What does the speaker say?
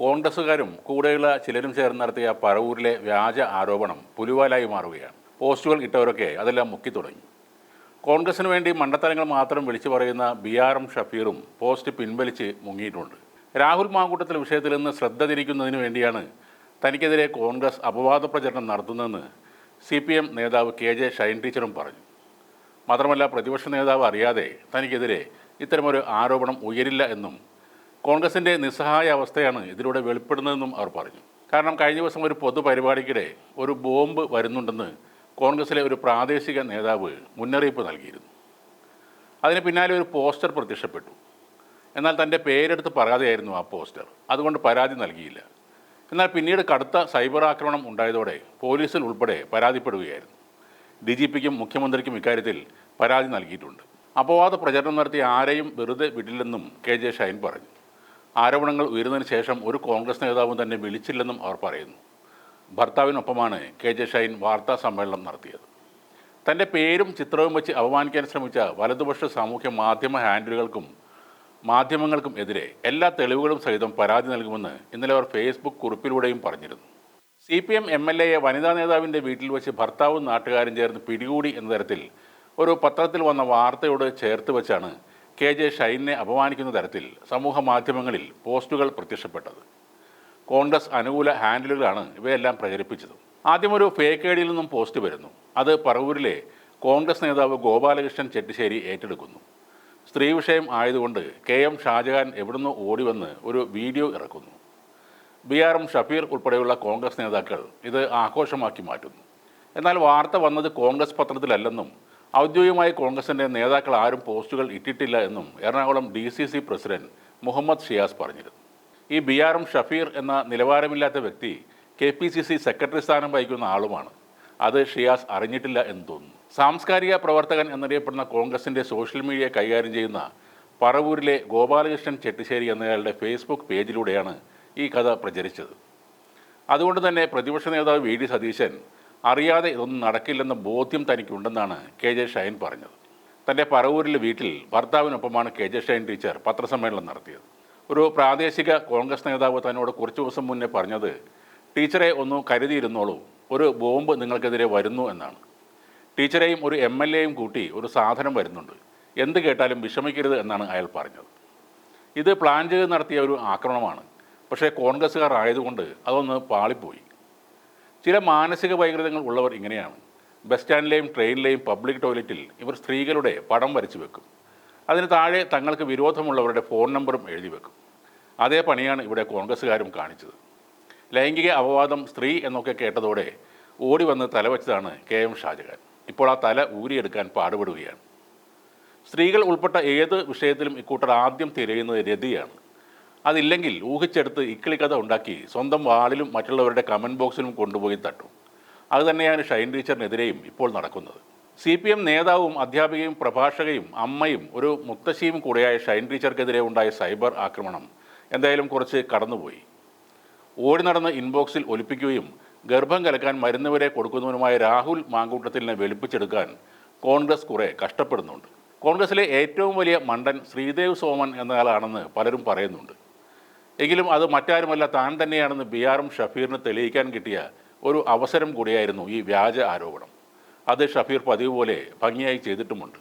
കോൺഗ്രസുകാരും കൂടെയുള്ള ചിലരും ചേർന്ന് നടത്തിയ പറവൂരിലെ വ്യാജ ആരോപണം പുലിവാലായി മാറുകയാണ്. പോസ്റ്റുകൾ ഇട്ടവരൊക്കെ അതെല്ലാം മുക്കി തുടങ്ങി. കോൺഗ്രസിന് വേണ്ടി മണ്ടത്തരങ്ങൾ മാത്രം വിളിച്ചു പറയുന്ന ബി ആർ എം ഷഫീറും പോസ്റ്റ് പിൻവലിച്ച് മുങ്ങിയിട്ടുണ്ട്. രാഹുൽ മാങ്കൂട്ടത്തിൽ വിഷയത്തിൽ നിന്ന് ശ്രദ്ധ തിരിക്കുന്നതിന് വേണ്ടിയാണ് തനിക്കെതിരെ കോൺഗ്രസ് അപവാദ പ്രചരണം നടത്തുന്നതെന്ന് സി പി എം നേതാവ് കെ ജെ ഷൈൻ ടീച്ചറും പറഞ്ഞു. മാത്രമല്ല പ്രതിപക്ഷ നേതാവ് അറിയാതെ തനിക്കെതിരെ ഇത്തരമൊരു ആരോപണം ഉയരില്ല എന്നും കോൺഗ്രസിന്റെ നിസ്സഹായ അവസ്ഥയാണ് ഇതിലൂടെ വെളിപ്പെടുന്നതെന്നും അവർ പറഞ്ഞു. കാരണം കഴിഞ്ഞ ദിവസം ഒരു പൊതുപരിപാടിക്കിടെ ഒരു ബോംബ് വരുന്നുണ്ടെന്ന് കോൺഗ്രസിലെ ഒരു പ്രാദേശിക നേതാവ് മുന്നറിയിപ്പ് നൽകിയിരുന്നു. അതിന് പിന്നാലെ ഒരു പോസ്റ്റർ പ്രത്യക്ഷപ്പെട്ടു. എന്നാൽ തന്റെ പേരെടുത്ത് പറയാതെയായിരുന്നു ആ പോസ്റ്റർ. അതുകൊണ്ട് പരാതി നൽകിയില്ല. എന്നാൽ പിന്നീട് കടുത്ത സൈബർ ആക്രമണം ഉണ്ടായതോടെ പോലീസിൽ ഉൾപ്പെടെ പരാതിപ്പെടുകയായിരുന്നു. ഡി ജി പിക്കും മുഖ്യമന്ത്രിക്കും ഇക്കാര്യത്തിൽ പരാതി നൽകിയിട്ടുണ്ട്. അപവാദ പ്രചരണം നടത്തി ആരെയും വെറുതെ വിടില്ലെന്നും കെ ജെ ഷൈൻ പറഞ്ഞു. ആരോപണങ്ങൾ ഉയരുന്നതിന് ശേഷം ഒരു കോൺഗ്രസ് നേതാവും തന്നെ വിളിച്ചില്ലെന്നും അവർ പറയുന്നു. ഭർത്താവിനൊപ്പമാണ് കെ ജെ ഷൈൻ വാർത്താ സമ്മേളനം നടത്തിയത്. തന്റെ പേരും ചിത്രവും വെച്ച് അപമാനിക്കാൻ ശ്രമിച്ച വലതുപക്ഷ സാമൂഹ്യ മാധ്യമ ഹാൻഡിലുകൾക്കും മാധ്യമങ്ങൾക്കും എതിരെ എല്ലാ തെളിവുകളും സഹിതം പരാതി നൽകുമെന്ന് ഇന്നലെ അവർ ഫേസ്ബുക്ക് കുറിപ്പിലൂടെയും പറഞ്ഞിരുന്നു. C P M M L എയെ വനിതാ നേതാവിന്റെ വീട്ടിൽ വെച്ച് ഭർത്താവും നാട്ടുകാരും ചേർന്ന് പിടികൂടി എന്ന തരത്തിൽ ഒരു പത്രത്തിൽ വന്ന വാർത്തയോട് ചേർത്ത് വെച്ചാണ് കെ ജെ ഷൈനെ അപമാനിക്കുന്ന തരത്തിൽ സമൂഹ മാധ്യമങ്ങളിൽ പോസ്റ്റുകൾ പ്രത്യക്ഷപ്പെട്ടത്. കോൺഗ്രസ് അനുകൂല ഹാൻഡിലുകളാണ് ഇവയെല്ലാം പ്രചരിപ്പിച്ചത്. ആദ്യം ഒരു ഫേക്ക് ഐഡിയിൽ നിന്നും പോസ്റ്റ് വരുന്നു. അത് പറവൂരിലെ കോൺഗ്രസ് നേതാവ് ഗോപാലകൃഷ്ണൻ ചെട്ടിശ്ശേരി ഏറ്റെടുക്കുന്നു. സ്ത്രീ വിഷയം ആയതുകൊണ്ട് കെ എം ഷാജഹാൻ എവിടുന്ന് ഓടിവന്ന് ഒരു വീഡിയോ ഇറക്കുന്നു. ബി ആർ എം ഷഫീർ ഉൾപ്പെടെയുള്ള കോൺഗ്രസ് നേതാക്കൾ ഇത് ആഘോഷമാക്കി മാറ്റുന്നു. എന്നാൽ വാർത്ത വന്നത് കോൺഗ്രസ് പത്രത്തിലല്ലെന്നും ഔദ്യോഗികമായി കോൺഗ്രസിന്റെ നേതാക്കൾ ആരും പോസ്റ്റുകൾ ഇട്ടിട്ടില്ല എന്നും Ernakulam D C C president Muhammad Shiyas പറഞ്ഞിരുന്നു. ഈ ബി ആർ എം ഷഫീർ എന്ന നിലവാരമില്ലാത്ത വ്യക്തി K P C C secretary സ്ഥാനം വഹിക്കുന്ന ആളുമാണ്. അത് ഷിയാസ് അറിഞ്ഞിട്ടില്ല എന്ന് തോന്നുന്നു. സാംസ്കാരിക പ്രവർത്തകൻ എന്നറിയപ്പെടുന്ന കോൺഗ്രസിന്റെ സോഷ്യൽ മീഡിയ കൈകാര്യം ചെയ്യുന്ന പറവൂരിലെ ഗോപാലകൃഷ്ണൻ ചെട്ടിശ്ശേരി എന്നയാളുടെ ഫേസ്ബുക്ക് പേജിലൂടെയാണ് ഈ കഥ പ്രചരിച്ചത്. അതുകൊണ്ട് തന്നെ പ്രതിപക്ഷ നേതാവ് വി ഡി സതീശൻ അറിയാതെ ഇതൊന്നും നടക്കില്ലെന്ന ബോധ്യം തനിക്കുണ്ടെന്നാണ് കെ ജെ ഷൈൻ പറഞ്ഞത്. തന്റെ പറവൂരിലെ വീട്ടിൽ ഭർത്താവിനൊപ്പമാണ് കെ ജെ ഷൈൻ ടീച്ചർ പത്രസമ്മേളനം നടത്തിയത്. ഒരു പ്രാദേശിക കോൺഗ്രസ് നേതാവ് തന്നോട് കുറച്ച് ദിവസം മുന്നേ പറഞ്ഞത് ടീച്ചറെ ഒന്ന് കരുതിയിരുന്നോളൂ ഒരു ബോംബ് നിങ്ങൾക്കെതിരെ വരുന്നു എന്നാണ്. ടീച്ചറെയും ഒരു എം എൽ എയും കൂട്ടി ഒരു സാധനം വരുന്നുണ്ട്. എന്ത് കേട്ടാലും വിഷമിക്കരുത് എന്നാണ് അയാൾ പറഞ്ഞത്. ഇത് പ്ലാൻ ചെയ്ത് നടത്തിയ ഒരു ആക്രമണമാണ്. പക്ഷേ കോൺഗ്രസ്സുകാർ ആയതുകൊണ്ട് അതൊന്ന് പാളിപ്പോയി. ചില മാനസിക വൈകൃതങ്ങൾ ഉള്ളവർ ഇങ്ങനെയാണ്. ബസ് സ്റ്റാൻഡിലെയും ട്രെയിനിലെയും പബ്ലിക് ടോയ്ലറ്റിൽ ഇവർ സ്ത്രീകളുടെ പടം വരച്ചു വെക്കും. അതിന് താഴെ തങ്ങൾക്ക് വിരോധമുള്ളവരുടെ ഫോൺ നമ്പറും എഴുതി വെക്കും. അതേ പണിയാണ് ഇവിടെ കോൺഗ്രസ്സുകാരും കാണിച്ചത്. ലൈംഗിക അപവാദം സ്ത്രീ എന്നൊക്കെ കേട്ടതോടെ ഓടി വന്ന് തലവെച്ചതാണ് കെ എം ഷാജഹാൻ. ഇപ്പോൾ ആ തല ഊരിയെടുക്കാൻ പാടുപെടുകയാണ്. സ്ത്രീകൾ ഉൾപ്പെട്ട ഏത് വിഷയത്തിലും ഇക്കൂട്ടർ ആദ്യം തിരയുന്നത് രതിയാണ്. അതില്ലെങ്കിൽ ഊഹിച്ചെടുത്ത് ഇക്കിളിക്കഥ ഉണ്ടാക്കി സ്വന്തം വാളിലും മറ്റുള്ളവരുടെ കമന്റ് ബോക്സിലും കൊണ്ടുപോയി തട്ടും. അതുതന്നെയാണ് ഷൈൻ ടീച്ചറിനെതിരെയും ഇപ്പോൾ നടക്കുന്നത്. സി പി എം നേതാവും അധ്യാപികയും പ്രഭാഷകയും അമ്മയും ഒരു മുത്തശ്ശിയും കൂടെയായ ഷൈൻ ടീച്ചർക്കെതിരെ ഉണ്ടായ സൈബർ ആക്രമണം എന്തായാലും കുറച്ച് കടന്നുപോയി. ഓടി നടന്ന് ഇൻബോക്സിൽ ഒലിപ്പിക്കുകയും ഗർഭം കലക്കാൻ മരുന്നുവരെ കൊടുക്കുന്നവനുമായ രാഹുൽ മാങ്കൂട്ടത്തിലിനെ വെളുപ്പിച്ചെടുക്കാൻ കോൺഗ്രസ് കുറെ കഷ്ടപ്പെടുന്നുണ്ട്. കോൺഗ്രസിലെ ഏറ്റവും വലിയ മണ്ടൻ ശ്രീദേവ് സോമൻ എന്നയാളാണെന്ന് പലരും പറയുന്നുണ്ട്. എങ്കിലും അത് മറ്റാരുമല്ല താൻ തന്നെയാണെന്ന് ബി ആറും ഷഫീറിന് തെളിയിക്കാൻ കിട്ടിയ ഒരു അവസരം കൂടിയായിരുന്നു ഈ വ്യാജ ആരോപണം. അത് ഷഫീർ പതിവ് പോലെ ഭംഗിയായി ചെയ്തിട്ടുമുണ്ട്.